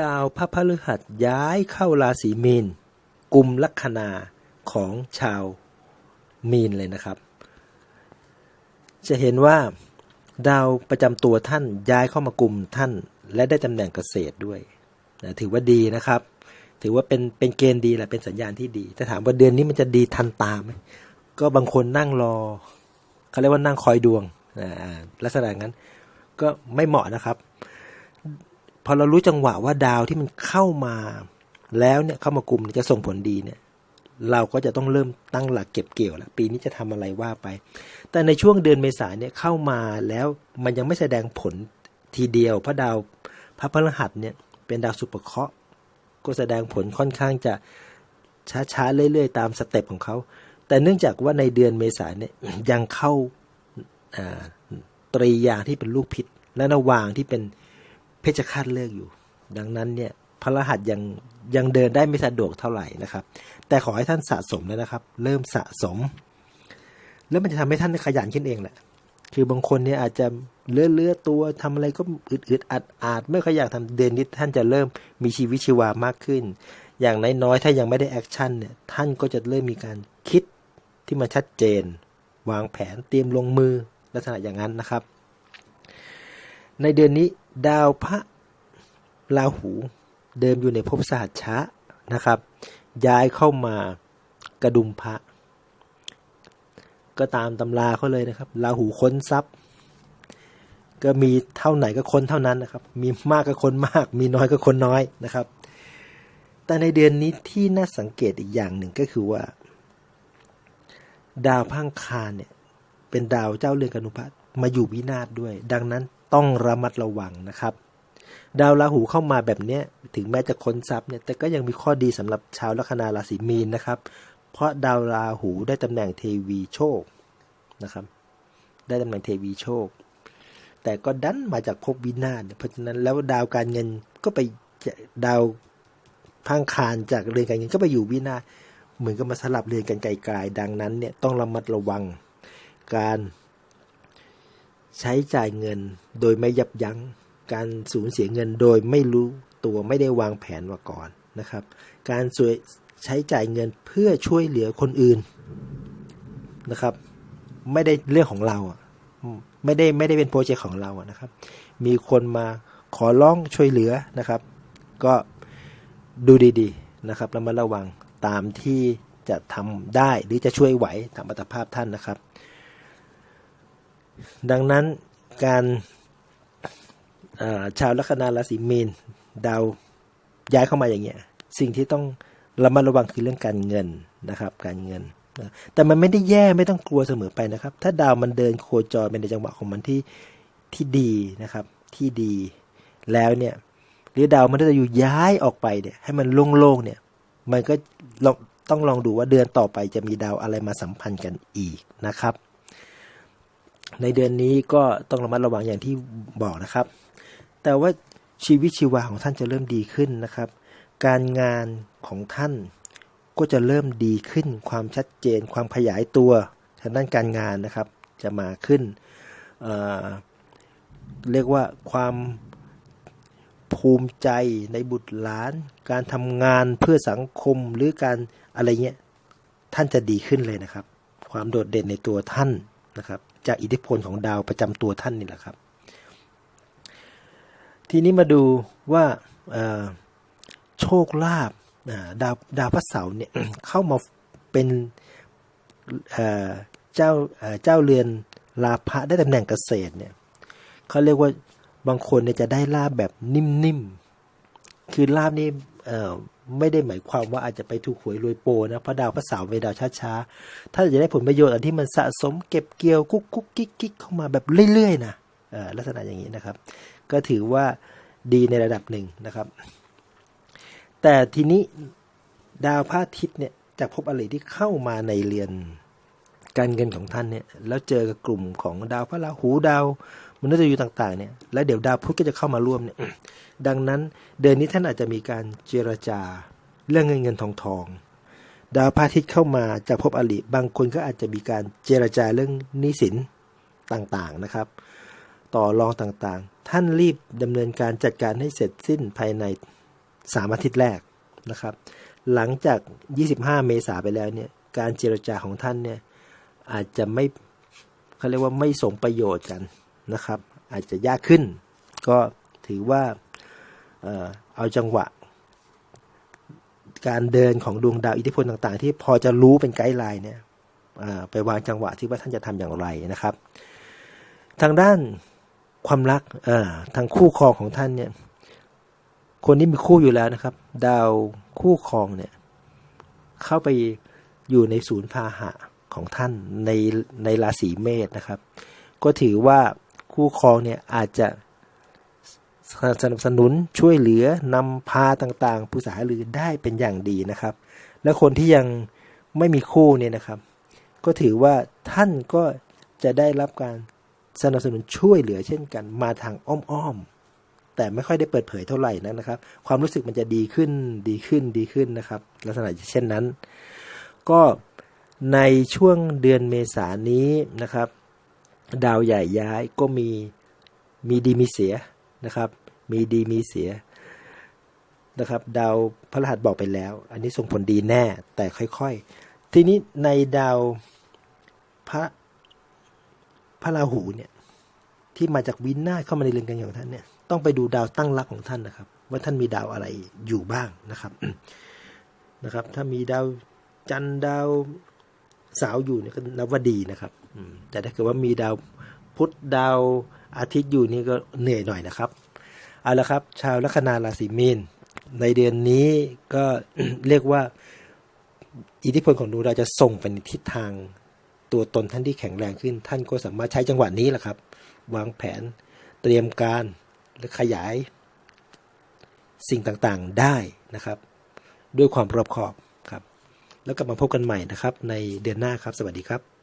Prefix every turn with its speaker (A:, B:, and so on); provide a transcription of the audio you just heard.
A: ดาวพระพฤหัสย้ายเข้าราศีมีนกลุ่มลัคนาของชาวมีนเลยนะครับ จะเห็นว่าดาวประจำตัวท่านย้ายเข้ามากลุ่มท่าน และได้ตำแหน่งเกษตรด้วยนะถือว่าดีนะครับ ถือว่าเป็นเป็นเกณฑ์ดีแหละเป็นสัญญาณที่ดีแต่ถามว่าเดือนนี้มันจะดีทันตามไหมก็บางคนนั่งรอเขาเรียกว่านั่งคอยดวงอ่าลักษณะงั้นก็ไม่เหมาะนะครับ พอเรารู้จังหวะว่าดาวที่มันเข้ามา แล้วเนี่ยเข้ามากลุ่มจะส่งผลดีเนี่ย เราก็จะต้องเริ่มตั้งหลักเก็บเกี่ยวแล้วปีนี้จะทำอะไรว่าไป แต่ในช่วงเดือนเมษายนเนี่ยเข้ามาแล้วมันยังไม่แสดงผลทีเดียวเพราะดาวพระพฤหัสเนี่ยเป็นดาวสุปเคราะห์ก็แสดงผลค่อนข้างจะช้าๆเรื่อยๆ ตามสเต็ปของเขา แต่เนื่องจากว่าในเดือนเมษายนเนี่ยยังเข้าตรียางที่เป็นลูกพิษและนวางที่เป็น เพชฌฆาตเลิกอยู่ ดังนั้นเนี่ยพระรหัสยังยังเดินได้ไม่สะดวกเท่าไหร่นะครับ แต่ขอให้ท่านสะสมแล้วนะครับ เริ่มสะสม แล้วมันจะทำให้ท่านขยันขึ้นเองแหละคือบางคนเนี่ยอาจจะเลื่อเลื่อตัวทำอะไรก็อึดๆอัดอาดไม่ค่อยอยากทำเดือนนี้ท่านจะเริ่มมีชีวิตชีวามากขึ้น อย่างน้อยๆถ้ายังไม่ได้แอคชั่นเนี่ยท่านก็จะเริ่มมีการคิดที่มันชัดเจน วางแผนเตรียมลงมือลักษณะอย่างนั้นนะครับ ในเดือนนี้ ดาวพระราหูเดิมอยู่ในภพสหัสชะนะครับ ย้ายเข้ามากระดุมพระ ก็ตามตำราเขาเลยนะครับราหูค้นทรัพย์ ก็มีเท่าไหนก็ค้นเท่านั้นนะครับ มีมากก็ค้นมาก มีน้อยก็ค้นน้อยนะครับ แต่ในเดือนนี้ที่น่าสังเกตอีกอย่างหนึ่งก็คือว่า ดาวพังคารเนี่ยเป็นดาวเจ้าเรือนกนุพัมาอยู่วินาศด้วย ดังนั้น ต้องระมัดระวังนะครับ ดาวราหูเข้ามาแบบเนี้ยถึงแม้จะค้นทรัพย์เนี่ยแต่ก็ยังมีข้อดีสำหรับชาวลัคนาราศีมีนนะครับ เพราะดาวราหูได้ตำแหน่งเทวีโชคนะครับ ได้ตำแหน่งเทวีโชค แต่ก็ดันมาจากภพวินาศเพราะฉะนั้นแล้วดาวการเงินก็ไปดาวพังคารจากเรือนการเงินก็ไปอยู่วินาศเหมือนกับมาสลับเรือนกันไกลๆดังนั้นเนี่ยต้องระมัดระวังการ ใช้จ่ายเงินโดยไม่ยับยัง้ง การสูญเสียเงินโดยไม่รู้ตัวไม่ได้วางแผนมาก่อนนะครับ การสวยใช้จ่ายเงินเพื่อช่วยเหลือคนอื่นนะครับ ไม่ได้เรื่องของเราอะไม่ได้ไม่ได้เป็นโปรเจกต์ของเราอะนะครับ มีคนมาขอร้องช่วยเหลือนะครับ ก็ดูดีๆนะครับแล้วมาระวังตามที่จะทำได้หรือจะช่วยไหวตามอัตภาพท่านนะครับ ดังนั้นการาชาวลัคนาราศีมีนดาวย้ายเข้ามาอย่างเงี้ยสิ่งที่ต้องระมัดระวังคือเรื่องการเงินนะครับ การเงินนะแต่มันไม่ได้แย่ไม่ต้องกลัวเสมอไปนะครับ ถ้าดาวมันเดินโคจรเป็นในจังหวะของมันที่ที่ดีนะครับ ที่ดีแล้วเนี่ยหรือดาวมันจะอยู่ย้ายออกไปเนี่ยให้มันโล่งๆเนี่ยมันก็ลองต้องลองดูว่าเดือนต่อไปจะมีดาวอะไรมาสัมพันธ์กันอีกนะครับ ในเดือนนี้ก็ต้องระมัดระวังอย่างที่บอกนะครับ แต่ว่าชีวิตชีวาของท่านจะเริ่มดีขึ้นนะครับ การงานของท่านก็จะเริ่มดีขึ้น ความชัดเจน ความขยายตัวทางด้านการงานนะครับ จะมาขึ้นเเรียกว่าความภูมิใจในบุตรหลาน การทำงานเพื่อสังคมหรือการอะไรเงี้ยท่านจะดีขึ้นเลยนะครับ ความโดดเด่นในตัวท่านนะครับ จากอิทธิพลของดาวประจำตัวท่านนี่แหละครับ ทีนี้มาดูว่าโชคลาภดาวดาวพระเสาร์เนี่ยเข้ามาเป็นเจ้าเจ้าเรือนลาภะได้ตำแหน่งเกษตรเนี่ยเขาเรียกว่าบางคนเนี่ยจะได้ลาบแบบนิ่มๆ คือลาบนี่ ไม่ได้หมายความว่าอาจจะไปถูกหวยรวยโปนะเพราะดาวพระเสาร์เป็นดาวช้าๆ ถ้าจะได้ผลประโยชน์อันที่มันสะสมเก็บเกี่ยวกุ๊กกุ๊กกิ๊กกิ๊กเข้ามาแบบเรื่อยๆนะลักษณะอย่างนี้นะครับ ก็ถือว่าดีในระดับหนึ่งนะครับ แต่ทีนี้ดาวพระอาทิตย์เนี่ยจากภพอริที่เข้ามาในเรือนการเงินของท่านเนี่ยแล้วเจอกับกลุ่มของดาวพระราหูดาว มนุษย์ยูต่างๆเนี่ยแล้วเดี๋ยวดาวพุธก็จะเข้ามาร่วมเนี่ยดังนั้นเดือนนี้ท่านอาจจะมีการเจรจาเรื่องเงินเงินทองทองดาวพระอาทิตย์เข้ามาจากภพอริบางคนก็อาจจะมีการเจรจาเรื่องหนี้สินต่างๆนะครับ ต่อรองต่างๆ ท่านรีบดำเนินการจัดการให้เสร็จสิ้นภายใน 3 อาทิตย์แรกนะครับ หลังจาก 25 เมษาไปแล้วเนี่ยการเจรจาของท่านเนี่ยอาจจะไม่เขาเรียกว่าไม่สมประโยชน์กัน นะครับ อาจจะยากขึ้น ก็ถือว่าเอาจังหวะ การเดินของดวงดาวอิทธิพลต่างๆ ที่พอจะรู้เป็นไกด์ไลน์เนี่ยไปวางจังหวะที่ว่าท่านจะทำอย่างไรนะครับ ทางด้านความรักทางคู่ครองของท่านเนี่ยคนที่มีคู่อยู่แล้วนะครับ ดาวคู่ครองเนี่ยเข้าไปอยู่ในศูนย์พาหะของท่านในในราศีเมษนะครับ ก็ถือว่า คู่ครองเนี่ยอาจจะสนับสนุนช่วยเหลือนำพาต่างๆผู้สาหรือได้เป็นอย่างดีนะครับ และคนที่ยังไม่มีคู่เนี่ยนะครับ ก็ถือว่าท่านก็จะได้รับการสนับสนุนช่วยเหลือเช่นกันมาทางอ้อมๆแต่ไม่ค่อยได้เปิดเผยเท่าไหร่นะนะครับ ความรู้สึกมันจะดีขึ้นดีขึ้นดีขึ้นนะครับ ลักษณะเช่นนั้น ก็ในช่วงเดือนเมษานี้นะครับ ดาวใหญ่ย้ายก็มีมีดีมีเสียนะครับ มีดีมีเสียนะครับ ดาวพระรหัสบอกไปแล้ว อันนี้ส่งผลดีแน่แต่ค่อยๆ ทีนี้ในดาวพระพระราหูเนี่ยที่มาจากวินนาศเข้ามาในเรือนการเงินของท่านเนี่ยต้องไปดูดาวตั้งรักของท่านนะครับ ว่าท่านมีดาวอะไรอยู่บ้างนะครับนะครับ ถ้ามีดาวจันดาวสาวอยู่เนี่ยก็นับว่าดีนะครับ แต่ถ้าเกิดว่ามีดาวพุธดาวอาทิตย์อยู่นี่ก็เหนื่อยหน่อยนะครับ เอาละครับ ชาวลัคนาราศีมีน ในเดือนนี้ก็เรียกว่าอิทธิพลของดวงดาวจะส่งไปในทิศทางตัวตนท่านที่แข็งแรงขึ้น ท่านก็สามารถใช้จังหวะนี้แหละครับ วางแผนเตรียมการและขยาย สิ่งต่างๆได้นะครับ ด้วยความรอบคอบครับ แล้วกลับมาพบกันใหม่นะครับ ในเดือนหน้าครับ สวัสดีครับ